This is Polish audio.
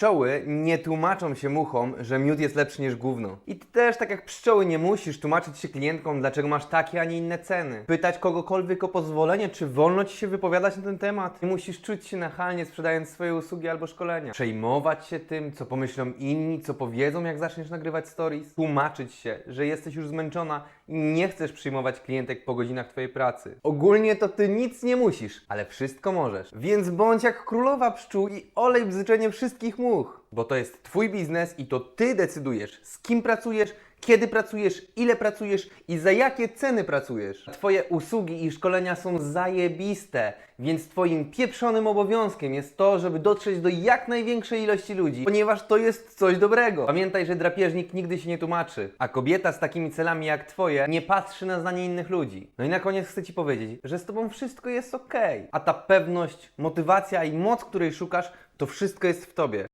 Pszczoły nie tłumaczą się muchom, że miód jest lepszy niż gówno. I ty też, tak jak pszczoły, nie musisz tłumaczyć się klientkom, dlaczego masz takie, a nie inne ceny. Pytać kogokolwiek o pozwolenie, czy wolno ci się wypowiadać na ten temat. Nie musisz czuć się nachalnie sprzedając swoje usługi albo szkolenia. Przejmować się tym, co pomyślą inni, co powiedzą, jak zaczniesz nagrywać stories. Tłumaczyć się, że jesteś już zmęczona i nie chcesz przyjmować klientek po godzinach twojej pracy. Ogólnie to ty nic nie musisz, ale wszystko możesz. Więc bądź jak królowa pszczół i olej bzyczenie wszystkich much. Bo to jest twój biznes i to ty decydujesz, z kim pracujesz, kiedy pracujesz, ile pracujesz i za jakie ceny pracujesz. Twoje usługi i szkolenia są zajebiste, więc twoim pieprzonym obowiązkiem jest to, żeby dotrzeć do jak największej ilości ludzi, ponieważ to jest coś dobrego. Pamiętaj, że drapieżnik nigdy się nie tłumaczy, a kobieta z takimi celami jak twoje nie patrzy na zdanie innych ludzi. No i na koniec chcę ci powiedzieć, że z tobą wszystko jest ok, a ta pewność, motywacja i moc, której szukasz, to wszystko jest w tobie.